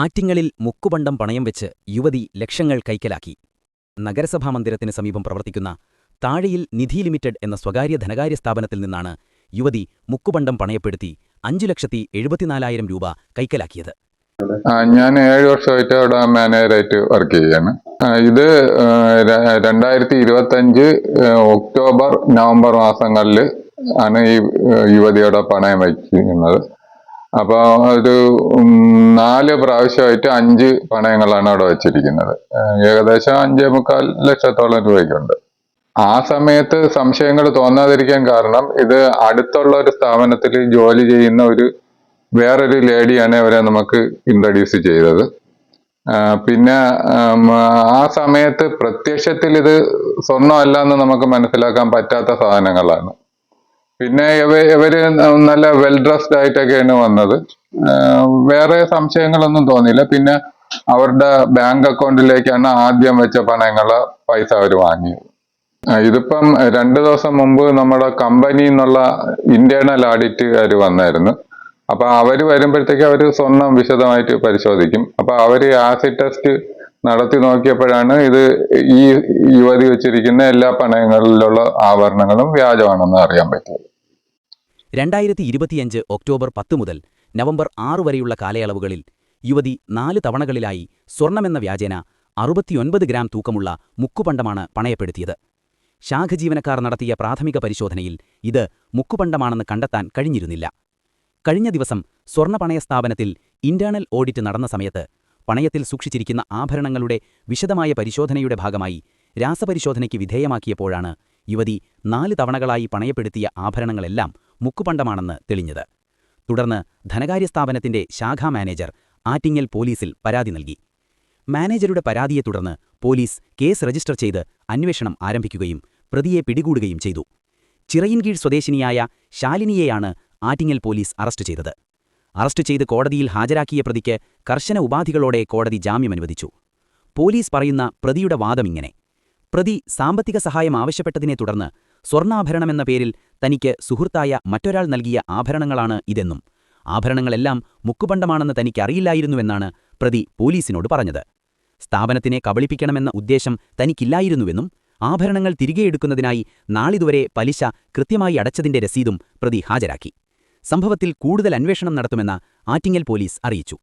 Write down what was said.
ആറ്റിങ്ങലിൽ മുക്കുപണ്ടം പണയം വെച്ച് യുവതി ലക്ഷങ്ങൾ കൈക്കലാക്കി. നഗരസഭാ മന്ദിരത്തിന് സമീപം പ്രവർത്തിക്കുന്ന താഴെയിൽ നിധി ലിമിറ്റഡ് എന്ന സ്വകാര്യ ധനകാര്യ സ്ഥാപനത്തിൽ നിന്നാണ് യുവതി മുക്കുപണ്ടം പണയപ്പെടുത്തി അഞ്ചു ലക്ഷത്തി എഴുപത്തിനാലായിരം രൂപ കൈക്കലാക്കിയത്. ഞാൻ ഏഴ് വർഷമായിട്ട് അവിടെ മാനേജറായിട്ട് വർക്ക് ചെയ്യാണ് ഇത് രണ്ടായിരത്തി ഇരുപത്തഞ്ച് ഒക്ടോബർ നവംബർ മാസങ്ങളിൽ ആണ് ഈ യുവതിയുടെ പണയം വയ്ക്കുന്നത്. അപ്പോൾ ഒരു നാല് പ്രാവശ്യമായിട്ട് അഞ്ച് പണയങ്ങളാണ് അവിടെ വെച്ചിരിക്കുന്നത്. ഏകദേശം അഞ്ചേ മുക്കാൽ ലക്ഷത്തോളം രൂപയ്ക്കുണ്ട്. ആ സമയത്ത് സംശയങ്ങൾ തോന്നാതിരിക്കാൻ കാരണം ഇത് അടുത്തുള്ള ഒരു സ്ഥാപനത്തിൽ ജോലി ചെയ്യുന്ന ഒരു വേറൊരു ലേഡിയാണ് അവരെ നമുക്ക് ഇൻട്രൊഡ്യൂസ് ചെയ്തത്. പിന്നെ ആ സമയത്ത് പ്രത്യക്ഷത്തിൽ ഇത് സ്വർണമല്ല എന്ന് നമുക്ക് മനസ്സിലാക്കാൻ പറ്റാത്ത സാധനങ്ങളാണ്. പിന്നെ ഇവ ഇവർ നല്ല വെൽ ഡ്രസ്ഡ് ആയിട്ടൊക്കെയാണ് വന്നത്. വേറെ സംശയങ്ങളൊന്നും തോന്നിയില്ല. പിന്നെ അവരുടെ ബാങ്ക് അക്കൗണ്ടിലേക്കാണ് ആദ്യം വെച്ച പണങ്ങൾ പൈസ അവർ വാങ്ങിയത്. ഇതിപ്പം രണ്ടു ദിവസം മുമ്പ് നമ്മുടെ കമ്പനി എന്നുള്ള ഇന്റേണൽ ആഡിറ്റുകാർ വന്നായിരുന്നു. അപ്പൊ അവർ വരുമ്പോഴത്തേക്ക് അവർ സ്വർണം വിശദമായിട്ട് പരിശോധിക്കും. അപ്പൊ അവർ ആസിഡ് ടെസ്റ്റ് നടത്തി നോക്കിയപ്പോഴാണ് ഇത് ഈ യുവതി വെച്ചിരിക്കുന്ന എല്ലാ പണയങ്ങളിലുള്ള ആവരണങ്ങളും വ്യാജമാണെന്ന് അറിയാൻ പറ്റിയത്. രണ്ടായിരത്തി ഇരുപത്തിയഞ്ച് ഒക്ടോബർ പത്ത് മുതൽ നവംബർ ആറ് വരെയുള്ള കാലയളവുകളിൽ യുവതി നാല് തവണകളിലായി സ്വർണമെന്ന വ്യാജേന അറുപത്തിയൊൻപത് ഗ്രാം തൂക്കമുള്ള മുക്കുപണ്ടമാണ് പണയപ്പെടുത്തിയത്. ശാഖ ജീവനക്കാർ നടത്തിയ പ്രാഥമിക പരിശോധനയിൽ ഇത് മുക്കുപണ്ടമാണെന്ന് കണ്ടെത്താൻ കഴിഞ്ഞിരുന്നില്ല. കഴിഞ്ഞ ദിവസം സ്വർണ പണയ സ്ഥാപനത്തിൽ ഇന്റേണൽ ഓഡിറ്റ് നടന്ന സമയത്ത് പണയത്തിൽ സൂക്ഷിച്ചിരിക്കുന്ന ആഭരണങ്ങളുടെ വിശദമായ പരിശോധനയുടെ ഭാഗമായി രാസപരിശോധനയ്ക്ക് വിധേയമാക്കിയപ്പോഴാണ് യുവതി നാല് തവണകളായി പണയപ്പെടുത്തിയ ആഭരണങ്ങളെല്ലാം മുക്കുപണ്ടമാണെന്ന് തെളിഞ്ഞത്. തുടർന്ന് ധനകാര്യ സ്ഥാപനത്തിന്റെ ശാഖാ മാനേജർ ആറ്റിങ്ങൽ പോലീസിൽ പരാതി നൽകി. മാനേജരുടെ പരാതിയെ തുടർന്ന് പോലീസ് കേസ് രജിസ്റ്റർ ചെയ്ത് അന്വേഷണം ആരംഭിക്കുകയും പ്രതിയെ പിടികൂടുകയും ചെയ്തു. ചിറയിൻകീഴ് സ്വദേശിനിയായ ശാലിനിയെയാണ് ആറ്റിങ്ങൽ പോലീസ് അറസ്റ്റ് ചെയ്തത്. അറസ്റ്റ് ചെയ്ത് കോടതിയിൽ ഹാജരാക്കിയ പ്രതിക്ക് കർശന ഉപാധികളോടെ കോടതി ജാമ്യം അനുവദിച്ചു. പോലീസ് പറയുന്ന പ്രതിയുടെ വാദം ഇങ്ങനെ. പ്രതി സാമ്പത്തിക സഹായം ആവശ്യപ്പെട്ടതിനെ തുടർന്ന് സ്വർണാഭരണമെന്ന പേരിൽ തനിക്ക് സുഹൃത്തായ മറ്റൊരാൾ നൽകിയ ആഭരണങ്ങളാണ് ഇതെന്നും ആഭരണങ്ങളെല്ലാം മുക്കുപണ്ടമാണെന്ന് തനിക്കറിയില്ലായിരുന്നുവെന്നാണ് പ്രതി പോലീസിനോട് പറഞ്ഞത്. സ്ഥാപനത്തിനെ കബളിപ്പിക്കണമെന്ന ഉദ്ദേശം തനിക്കില്ലായിരുന്നുവെന്നും ആഭരണങ്ങൾ തിരികെയെടുക്കുന്നതിനായി നാളിതുവരെ പലിശ കൃത്യമായി അടച്ചതിന്റെ രസീതും പ്രതി ഹാജരാക്കി. സംഭവത്തിൽ കൂടുതൽ അന്വേഷണം നടത്തുമെന്ന് ആറ്റിങ്ങൽ പോലീസ് അറിയിച്ചു